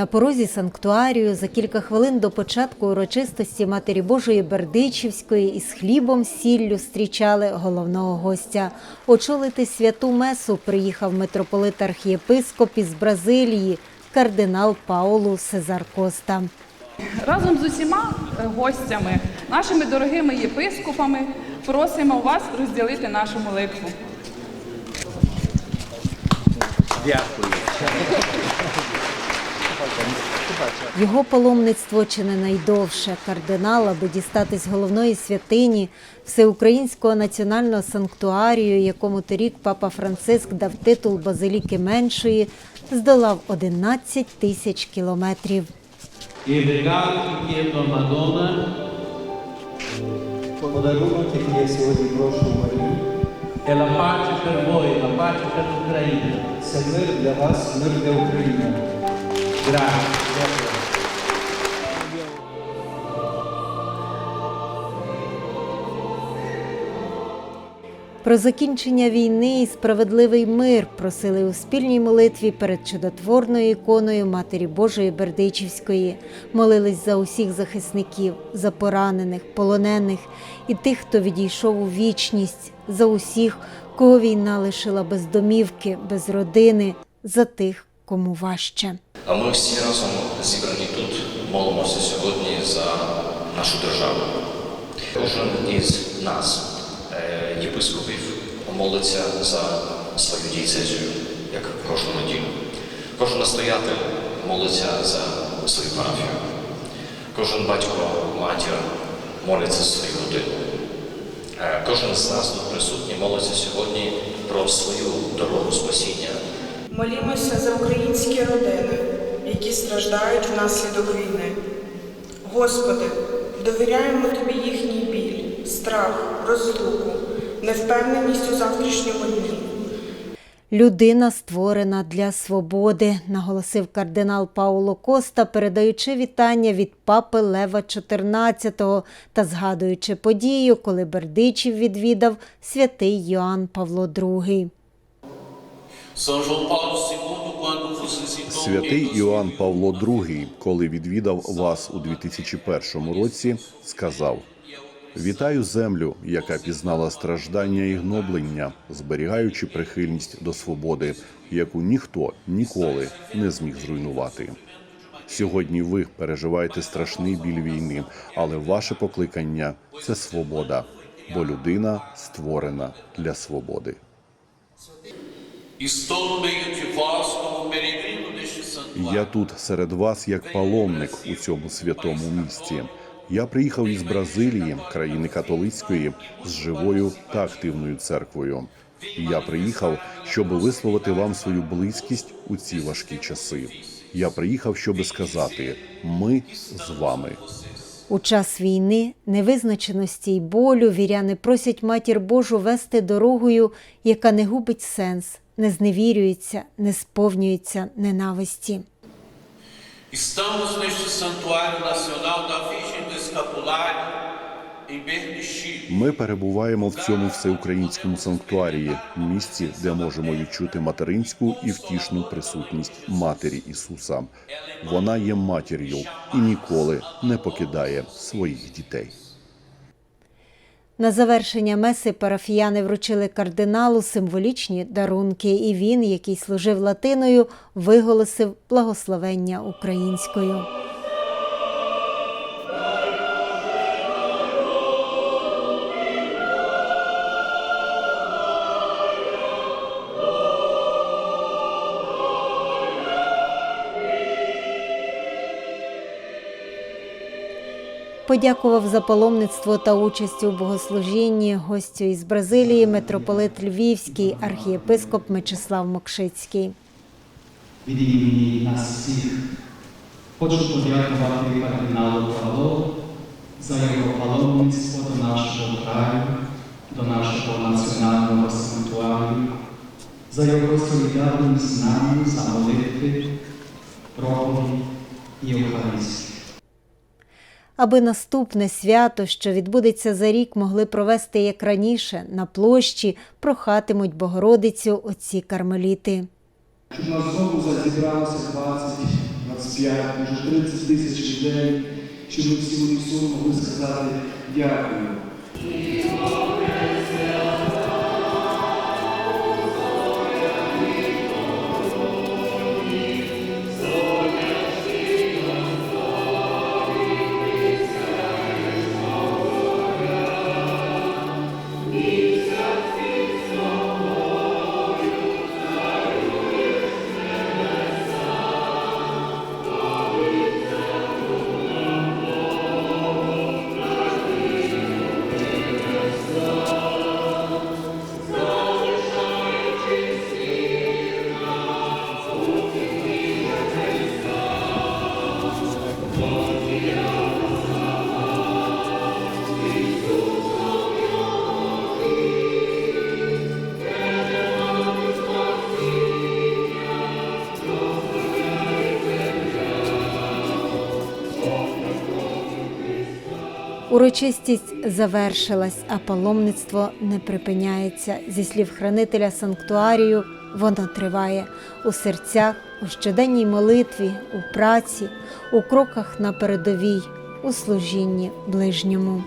На порозі санктуарію за кілька хвилин до початку урочистості Матері Божої Бердичівської із хлібом сіллю зустрічали головного гостя. Очолити святу месу приїхав митрополит архієпископ із Бразилії, кардинал Паулу Сезар Коста. Разом з усіма е, гостями, нашими дорогими єпископами, просимо вас розділити нашу молитву. Його паломництво чи не найдовше кардинал, аби дістатись головної святині Всеукраїнського національного санктуарію, якому торік папа Франциск дав титул Базиліки Меншої, здолав 11 тисяч кілометрів. Подарунок, який я сьогодні прошу у Марії, è la pace per voi, la pace per l'Ucraina. це мир для вас, мир для України. Про закінчення війни і справедливий мир просили у спільній молитві перед чудотворною іконою Матері Божої Бердичівської. Молились за усіх захисників, за поранених, полонених і тих, хто відійшов у вічність, за усіх, кого війна лишила без домівки, без родини, за тих, кому важче. А ми всі разом зібрані тут молимося сьогодні за нашу державу. Кожен із нас, е, єпископів, молиться за свою дієцезію, як кожну неділю. Кожен настоятель молиться за свою парафію. Кожен батько, матір моляться за свою родину. Е, Кожен з нас тут присутній молиться сьогодні про свою дорогу спасіння, Молімося за українські родини, які страждають внаслідок війни. Господи, довіряємо Тобі їхній біль, страх, розлуку, невпевненість у завтрашньому дні. Людина створена для свободи, наголосив кардинал Пауло Коста, передаючи вітання від папи Лева XIV та згадуючи подію, коли Бердичів відвідав святий Йоанн Павло II. Святий Іоанн Павло II, коли відвідав вас у 2001 році, сказав: Вітаю землю, яка пізнала страждання і гноблення, зберігаючи прихильність до свободи, яку ніхто ніколи не зміг зруйнувати. Сьогодні ви переживаєте страшний біль війни, але ваше покликання це свобода, бо людина створена для свободи. Я тут серед вас як паломник у цьому святому місті. Я приїхав із Бразилії, країни католицької, з живою та активною церквою. Я приїхав, щоб висловити вам свою близькість у ці важкі часи. Я приїхав, щоб сказати: ми з вами. У час війни, невизначеності й болю віряни просять матір Божу вести дорогою, яка не губить сенс, не зневірюється, не сповнюється ненависті. Estamos neste Santuário Nacional da Virgem do Escapulário, em. Ми перебуваємо в цьому всеукраїнському санктуарії, місці, де можемо відчути материнську і втішну присутність матері Ісуса. Вона є матір'ю і ніколи не покидає своїх дітей. На завершення меси парафіяни вручили кардиналу символічні дарунки, і він, який служив латиною, виголосив благословення українською. Подякував за паломництво та участь у богослужінні гостю із Бразилії, митрополит Львівський, архієпископ Мечислав Мокшицький. від імені нас всіх. Хочу подякувати кардиналу Павло за його паломництво до нашого краю, до нашого національного санктуарію, за його солідарність з нами, за молитви, проповідь і Євхаристію. Аби наступне свято, що відбудеться за рік, могли провести як раніше на площі, прохатимуть Богородицю отці кармеліти. Щоб нас знову зібралося 20, 25 може 30 тисяч людей, щоб ми всі унісон могли сказати дякую. Lord, Урочистість завершилась, а паломництво не припиняється. Зі слів хранителя санктуарію, воно триває у серцях, у щоденній молитві, у праці, у кроках на передовій, у служінні ближньому.